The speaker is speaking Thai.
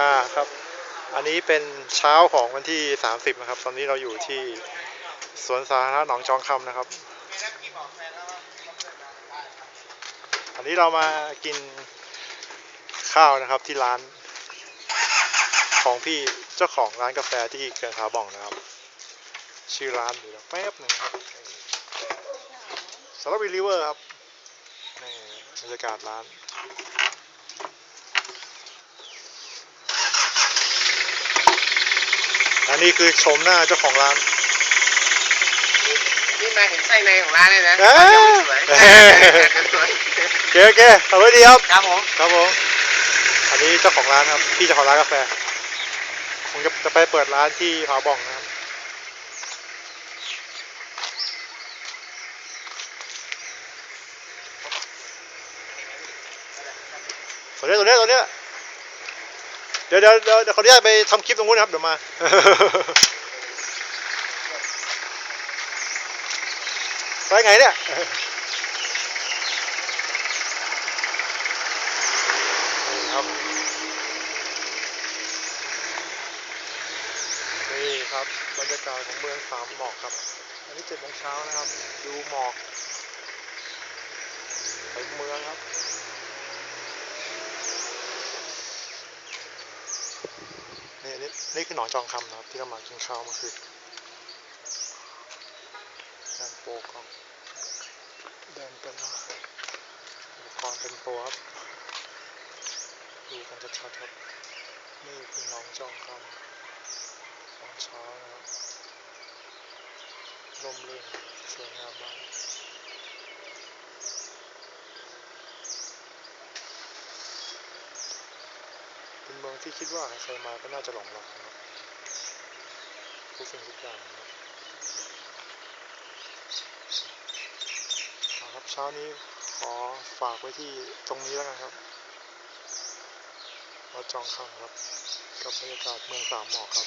อ่าครับ อันนี้เป็นเช้าของวันที่ 30 นะครับ ตอนนี้เราอยู่ที่สวนสาธารณะหนองจองคำนะครับ อันนี้เรามากินข้าวนะครับที่ร้านของพี่เจ้าของร้านกาแฟที่เกินขาบ่องนะครับ ชื่อร้านเดี๋ยวแป๊บหนึ่งครับสำหรับรีลิเวอร์ครับนี่บรรยากาศร้าน นนี้คือชมหน้าเจ้าของร้านนี่มาเห็นไส้ในของร้านเลยนะเอ้ยยังไม่สวยเอ้ยสวยโอเคโอเคขอบคุณดีครับ ครับผมครับผม อันนี้เจ้าของร้านครับ พี่เจ้าของร้านกาแฟ ผมจะจะไปเปิดร้านที่ผาบ่องนะครับ ตัวเนี้ยตัวเนี้ยตัวเนี้ยเดี๋ยวเดี๋ยวเดี๋ยวเขออนุญาตไปทำคลิปตรงนู้นนะครับเดี๋ยวมา ไปไงเนี่ยนี่ครับนี่ครับบรรยากาศของเมืองสามหมอกครับ อันนี้เจ็ดโมงเช้านะครับ ดูหมอกไปเมืองครับ นี่นี่นี่คือหนองจองคำนะครับ ที่เรามากินข้าวเมื่อคืนแดนโปกองแดนเป็นอุปกรณ์เป็นโปรครับดูกันชัดๆครับ นี่คือหนองจองคำตอนเช้านะครับร่มรื่นสวยงามมาก งที่คิดว่าใครมาก็น่าจะหลงรักนะทุกสิ่งทุกอย่างนะครับเอาครับเช้านี้ขอฝากไว้ที่ตรงนี้แล้วกันครับวัดจองคำครับกับบรรยากาศเมืองสามหมอกครับ